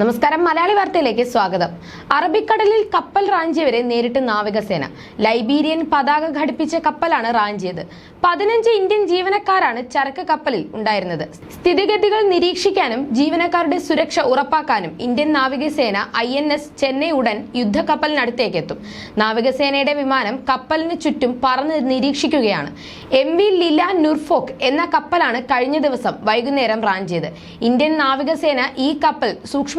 നമസ്കാരം. മലയാളി വാർത്തയിലേക്ക് സ്വാഗതം. അറബിക്കടലിൽ കപ്പൽ റാഞ്ചിയവരെ നേരിട്ട് നാവികസേന. ലൈബീരിയൻ പതാക ഘടിപ്പിച്ച കപ്പലാണ് റാഞ്ചിയത്. പതിനഞ്ച് ഇന്ത്യൻ ജീവനക്കാരാണ് ചരക്ക് കപ്പലിൽ ഉണ്ടായിരുന്നത്. സ്ഥിതിഗതികൾ നിരീക്ഷിക്കാനും ജീവനക്കാരുടെ സുരക്ഷ ഉറപ്പാക്കാനും ഇന്ത്യൻ നാവികസേന ഐ എൻ എസ് ചെന്നൈ ഉടൻ യുദ്ധക്കപ്പലിനടുത്തേക്ക് എത്തും നാവികസേനയുടെ വിമാനം കപ്പലിന് ചുറ്റും പറന്ന് നിരീക്ഷിക്കുകയാണ്. എം വി ലില നുർഫോക്ക് എന്ന കപ്പലാണ് കഴിഞ്ഞ ദിവസം വൈകുന്നേരം റാഞ്ചിയത്. ഇന്ത്യൻ നാവികസേന ഈ കപ്പൽ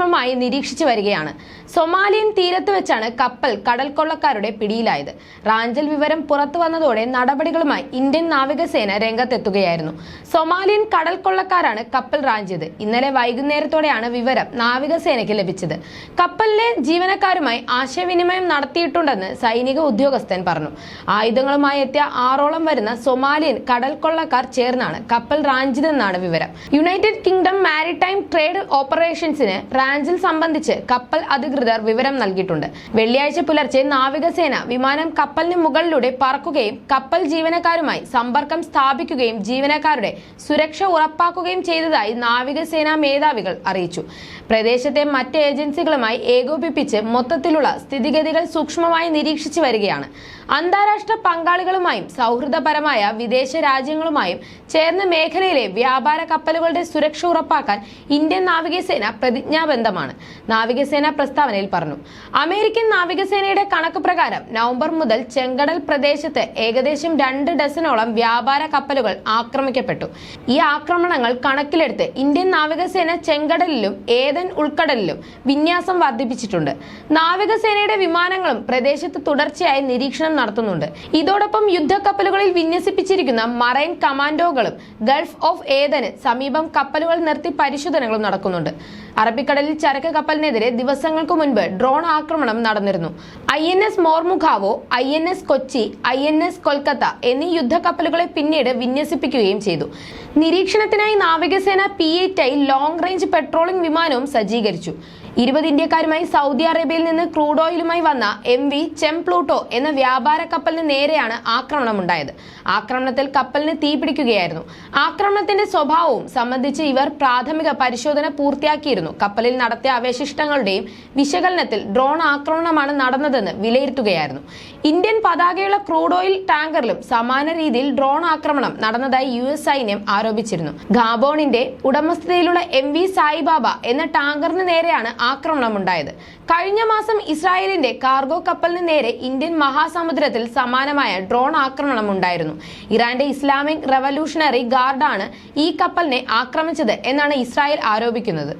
സൂക്ഷ്മമായി നിരീക്ഷിച്ചു വരികയാണ്. സൊമാലിയൻ തീരത്ത് വെച്ചാണ് കപ്പൽ കടൽക്കൊള്ളക്കാരുടെ പിടിയിലായത്. റാഞ്ചൽ വിവരം പുറത്തു വന്നതോടെ നടപടികളുമായി ഇന്ത്യൻ നാവികസേന രംഗത്തെത്തുകയായിരുന്നു. സൊമാലിയൻ കടൽക്കൊള്ളക്കാരാണ് കപ്പൽ റാഞ്ചിയത്. ഇന്നലെ വൈകുന്നേരത്തോടെയാണ് വിവരം നാവികസേനയ്ക്ക് ലഭിച്ചത്. കപ്പലിലെ ജീവനക്കാരുമായി ആശയവിനിമയം നടത്തിയിട്ടുണ്ടെന്ന് സൈനിക ഉദ്യോഗസ്ഥൻ പറഞ്ഞു. ആയുധങ്ങളുമായി എത്തിയ ആറോളം വരുന്ന സൊമാലിയൻ കടൽക്കൊള്ളക്കാർ ചേർന്നാണ് കപ്പൽ റാഞ്ചിതെന്നാണ് വിവരം. യുണൈറ്റഡ് കിങ്ഡം മാരിടൈം ട്രേഡ് ഓപ്പറേഷൻസിന് റാഞ്ചിൽ സംബന്ധിച്ച് കപ്പൽ അധികൃതർ വിവരം നൽകിയിട്ടുണ്ട്. വെള്ളിയാഴ്ച പുലർച്ചെ നാവികസേന വിമാനം കപ്പലിന് മുകളിലൂടെ പറക്കുകയും കപ്പൽ ജീവനക്കാരുമായി സമ്പർക്കം സ്ഥാപിക്കുകയും ജീവനക്കാരുടെ സുരക്ഷ ഉറപ്പാക്കുകയും ചെയ്തതായി നാവികസേനാ മേധാവികൾ അറിയിച്ചു. പ്രദേശത്തെ മറ്റ് ഏജൻസികളുമായി ഏകോപിപ്പിച്ച് മൊത്തത്തിലുള്ള സ്ഥിതിഗതികൾ സൂക്ഷ്മമായി നിരീക്ഷിച്ചു വരികയാണ്. അന്താരാഷ്ട്ര പങ്കാളികളുമായും സൗഹൃദപരമായ വിദേശ രാജ്യങ്ങളുമായും ചേർന്ന് മേഖലയിലെ വ്യാപാര കപ്പലുകളുടെ സുരക്ഷ ഉറപ്പാക്കാൻ ഇന്ത്യൻ നാവികസേന പ്രതിജ്ഞാബദ്ധമാണ് നാവികസേന പ്രസ്താവനയിൽ പറഞ്ഞു. അമേരിക്കൻ നാവികസേനയുടെ കണക്ക് പ്രകാരം നവംബർ മുതൽ ചെങ്കടൽ പ്രദേശത്ത് ഏകദേശം രണ്ട് ഡസനോളം വ്യാപാര കപ്പലുകൾ ആക്രമിക്കപ്പെട്ടു. ഈ ആക്രമണങ്ങൾ കണക്കിലെടുത്ത് ഇന്ത്യൻ നാവികസേന ചെങ്കടലിലും ഏതൻ ഉൾക്കടലിലും വിന്യാസം വർദ്ധിപ്പിച്ചിട്ടുണ്ട്. നാവികസേനയുടെ വിമാനങ്ങളും പ്രദേശത്ത് തുടർച്ചയായി നിരീക്ഷണം നടത്തുന്നുണ്ട്. ഇതോടൊപ്പം യുദ്ധക്കപ്പലുകളിൽ വിന്യസിപ്പിച്ചിരിക്കുന്ന മറൈൻ കമാൻഡോകളും ഗൾഫ് ഓഫ് ഏതന് സമീപം കപ്പലുകൾ നിർത്തി പരിശോധനകളും നടക്കുന്നുണ്ട്. അറബിക്കടലിൽ ചരക്ക് കപ്പലിനെതിരെ ദിവസങ്ങൾക്ക് മുൻപ് ഡ്രോൺ ആക്രമണം നടന്നിരുന്നു. I N S Mormugao I N S Kochi I N S Kolkata എന്നീ യുദ്ധക്കപ്പലുകളെ പിന്നീട് വിന്യസിപ്പിക്കുകയും ചെയ്തു. നിരീക്ഷണത്തിനായി നാവികസേന P I long range patrolling വിമാനവും സജ്ജീകരിച്ചു. ഇരുപത് ഇന്ത്യക്കാരുമായി സൗദി അറേബ്യയിൽ നിന്ന് ക്രൂഡ് ഓയിലുമായി വന്ന എം വി ചെംപ്ലൂട്ടോ എന്ന വ്യാപാര കപ്പലിന് നേരെയാണ് ആക്രമണമുണ്ടായത്. ആക്രമണത്തിൽ കപ്പലിന് തീപിടിക്കുകയായിരുന്നു ആക്രമണത്തിന്റെ സ്വഭാവവും സംബന്ധിച്ച് ഇവർ പ്രാഥമിക പരിശോധന പൂർത്തിയാക്കിയിരുന്നു. കപ്പലിൽ നടത്തിയ അവശിഷ്ടങ്ങളുടെയും വിശകലനത്തിൽ ഡ്രോൺ ആക്രമണമാണ് നടന്നതെന്ന് വിലയിരുത്തുകയായിരുന്നു. ഇന്ത്യൻ പതാകയുള്ള ക്രൂഡ് ഓയിൽ ടാങ്കറിലും സമാന രീതിയിൽ ഡ്രോൺ ആക്രമണം നടന്നതായി യു എസ് സൈന്യം ആരോപിച്ചിരുന്നു. ഗാബോണിന്റെ ഉടമസ്ഥതയിലുള്ള എം വി സായിബാബ എന്ന ടാങ്കറിന് നേരെയാണ് ആക്രമണമുണ്ടായത്. കഴിഞ്ഞ മാസം ഇസ്രായേലിന്റെ കാർഗോ കപ്പലിന് നേരെ ഇന്ത്യൻ മഹാസമുദ്രത്തിൽ സമാനമായ ഡ്രോൺ ആക്രമണം ഉണ്ടായിരുന്നു ഇറാന്റെ ഇസ്ലാമിക് റവല്യൂഷണറി ഗാർഡാണ് ഈ കപ്പലിനെ ആക്രമിച്ചത് എന്നാണ് ഇസ്രായേൽ ആരോപിക്കുന്നത്.